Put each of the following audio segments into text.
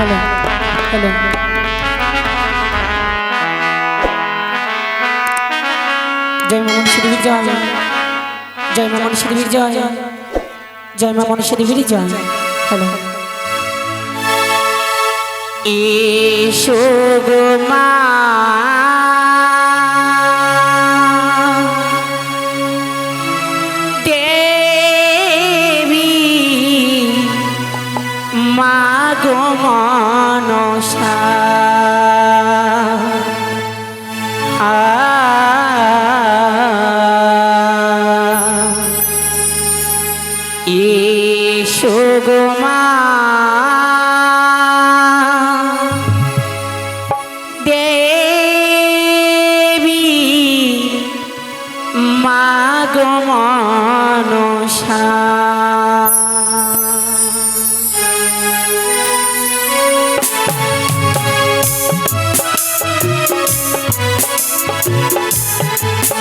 Hello hello. জয় মা মনীষী দেবীর জয়। জয় মা মনীষী দেবীর জয়। জয় মা মনীষী দেবীর জয়। হ্যালো। এসো গো মা। মনসা এসো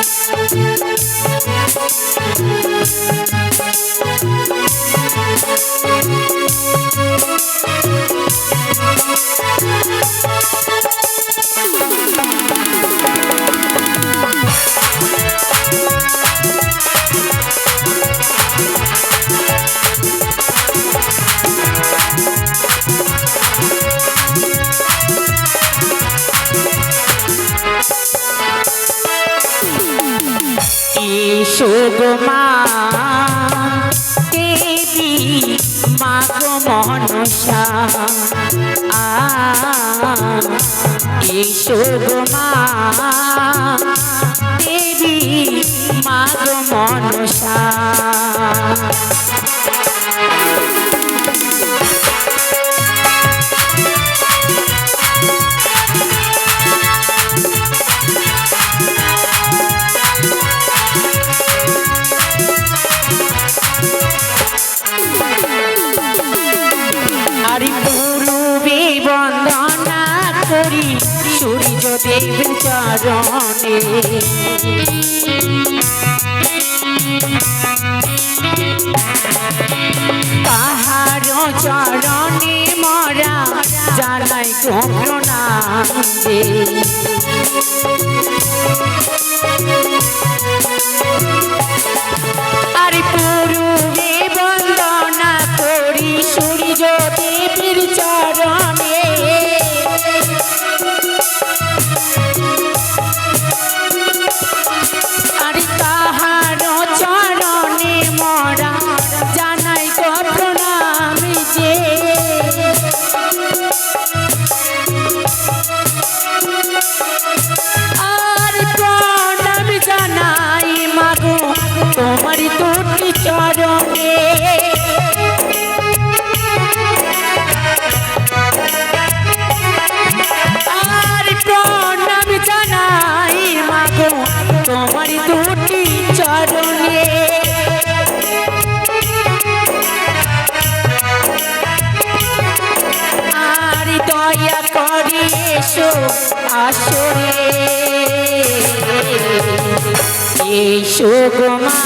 গো মা দেবী মা গো মনসা এসো গো মা দেবী মা গো মনসা এসো মা। দেবী মাগো মনসা সূর্য দেবের চরণে। তাহার চরণে মরা জানাই গো প্রণাম দে আর পূর্বে বন্দনা করি সূর্য দেবীর চরণে দয়া করে এসো আসরে এসো গো মা,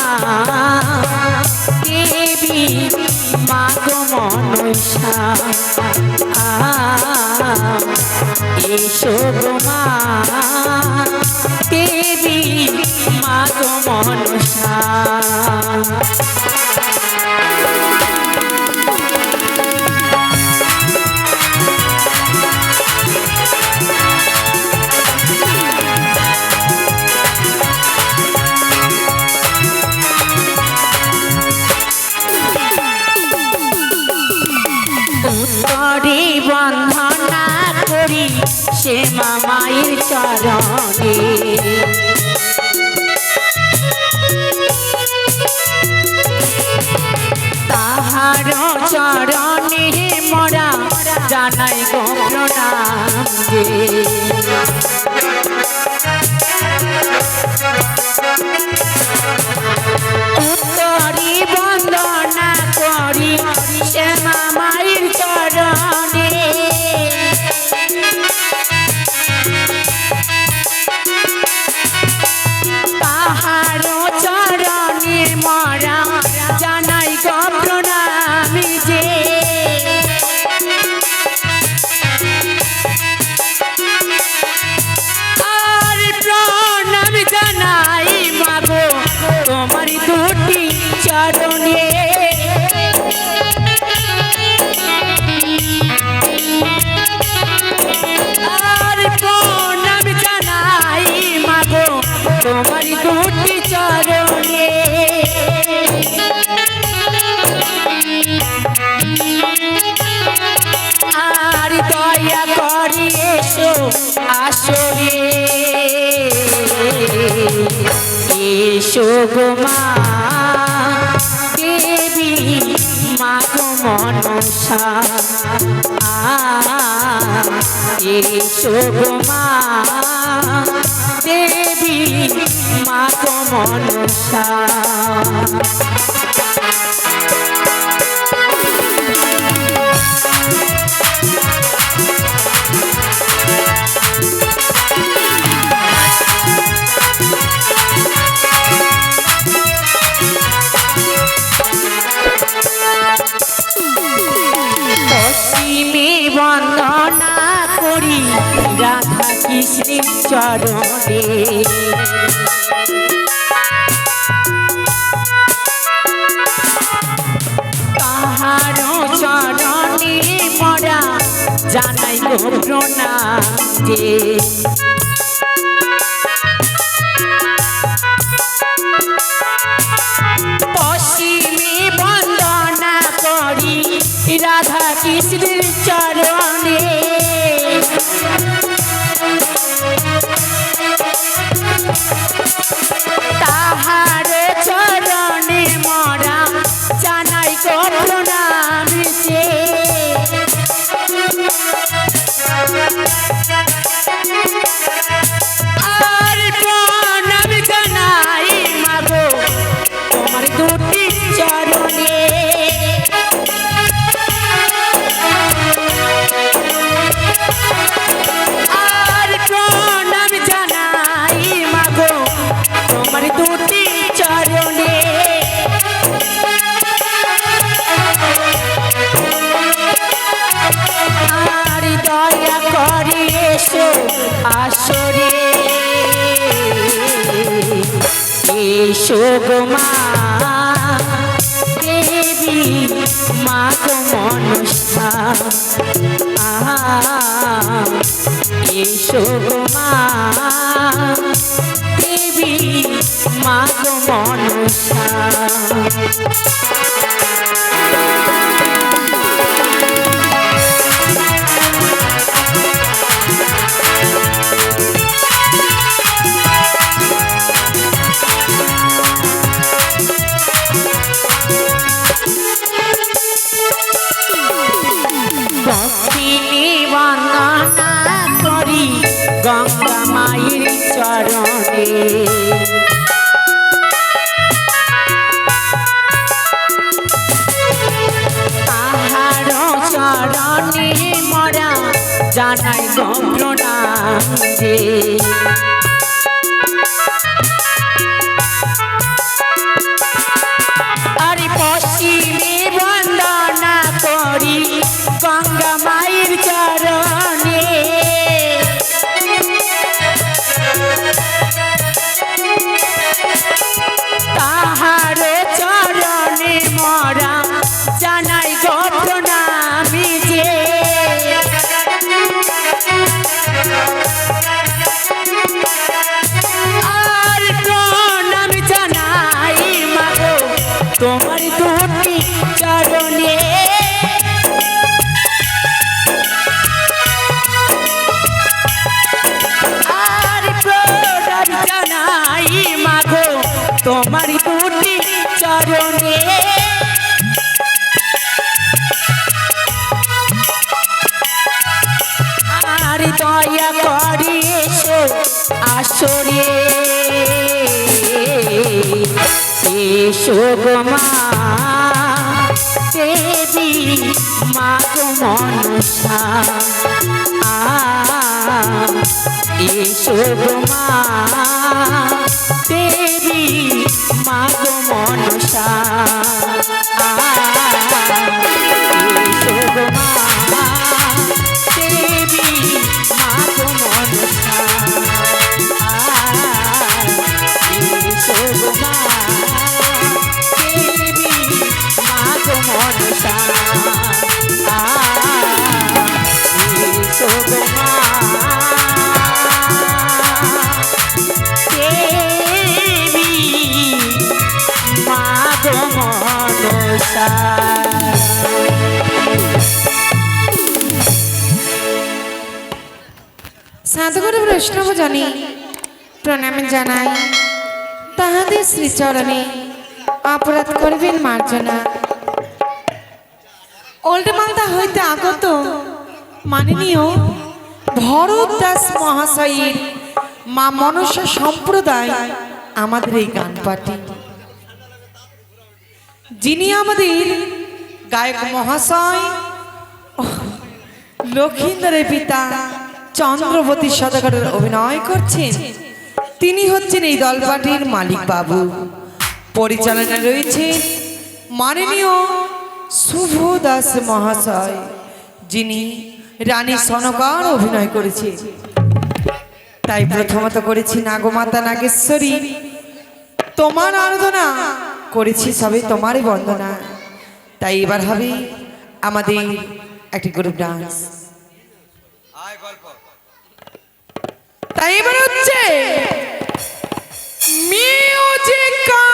দেবী, মা গো মনসা। এসো গো মা, দেবী, মা গো মনসা। সে মামায়ের চরণে। তাহার চরণে মরা জানাই গো প্রণাম উত্তরি বন্দনা দুটি চরণে। আর দয়া করি এসো আসরে। এসো গো মা, দেবী মা মনসা। এসো গো মা, দেবী মা মনসা বন্দনা করি রাধা কৃষ্ণের চরণে। জানাই গো যে পশ্চিমে বন্দনা করি রাধা কৃষ্ণের চরণে। এসো গো মা দেবী মা গো মনসা। এসো গো মা মনসা। চরণে তাহার চরণে মরা জানাই গম্রণা যে চরণে আর দয়া করে এসো আসরে এসো মা। দেবী মা গো মনসা। এসো মা। সাধুগুরু বৈষ্ণব জানি, প্রণাম জানাই। তাহাদের শ্রীচরণে অপরাধ করবেন মার্জনা। ওল্ড মালদা হইতে আগত মাননীয় ভরত দাস মহাশয়ের মা মনসা সম্প্রদায় আমাদের এই গান পার্টি যিনি আমাদের গায়ক মহাশয় লক্ষিন্দরের পিতা। চন্দ্রবতী সদাগরের অভিনয় করছেন। তিনি হচ্ছেন এই দলপাটির মালিক বাবু পরিচালনা রয়েছে মাননীয় শুভ দাস মহাশয়, যিনি রানী সনকার অভিনয় করেছে তাই প্রথমত করেছি নাগমাতা নাগেশ্বরী। তোমার আরাধনা করেছি সবে তোমারই বন্দনা। তাই এবার হবে আমাদের একটি গ্রুপ ডান্স তাই এবার হচ্ছে মিউজিক্যাল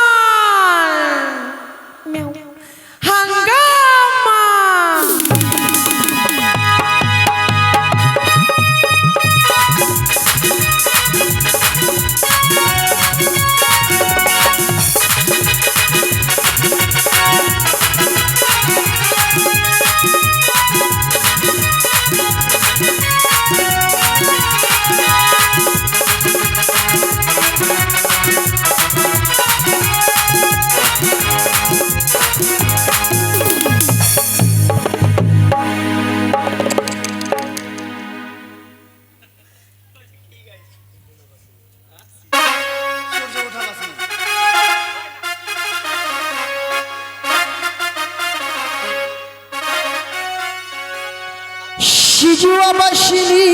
সিজুয়াবাসিনী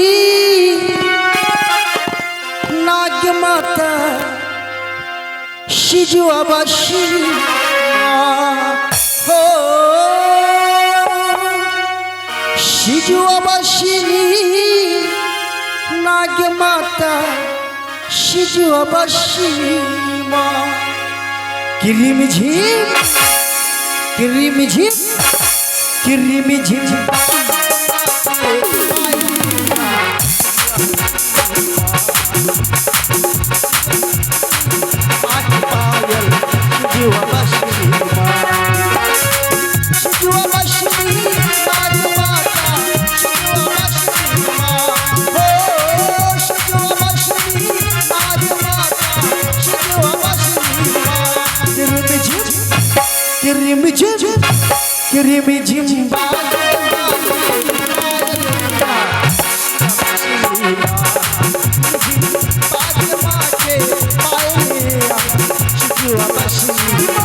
নাগ মাতা হো সিজুয়াবাসিনী নাগ মাতা সিজুয়াবাসিনী মা কিরিম ঝিম কিরিম ঝিম কিরিম মাথাতে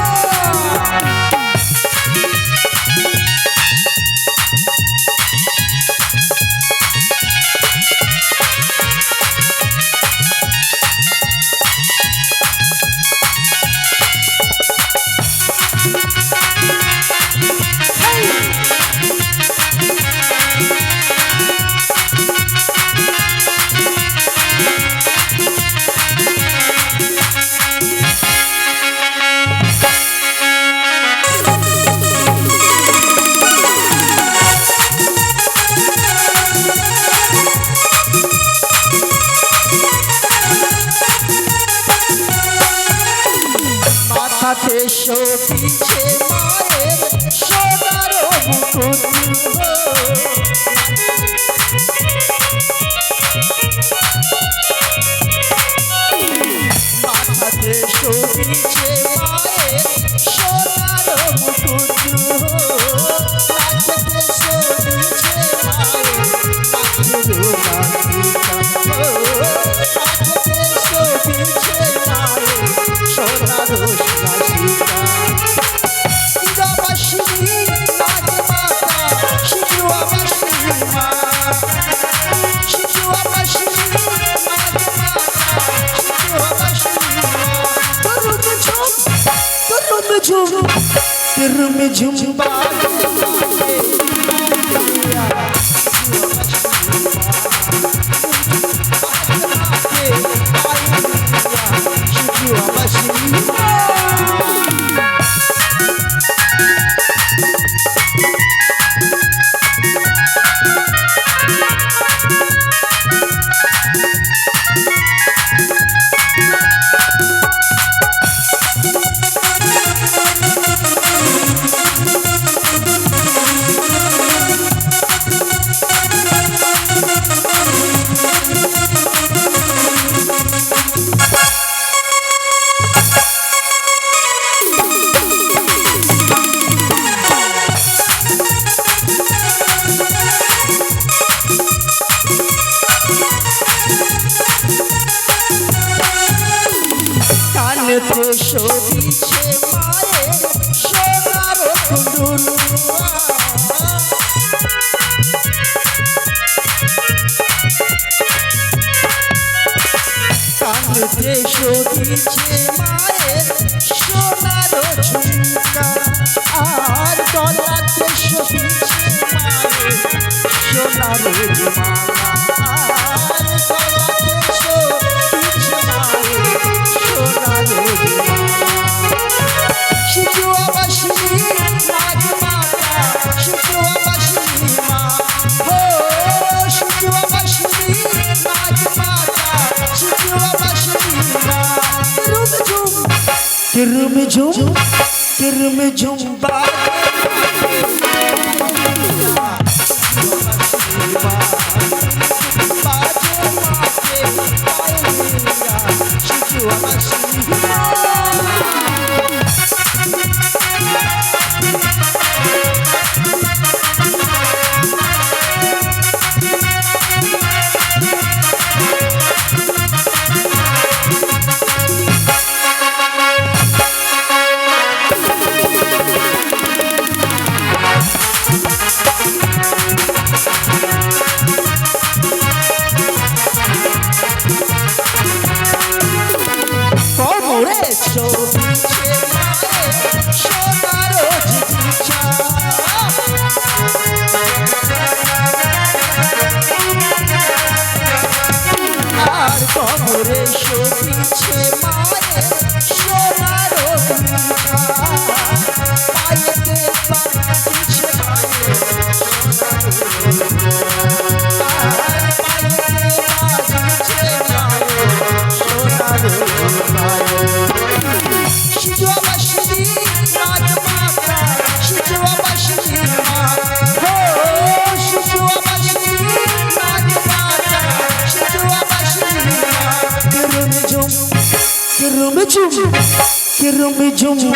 শোভিছে মায়ের বা আর কোমরে মায়ের মায়ে সোনার ঝুম ঝুম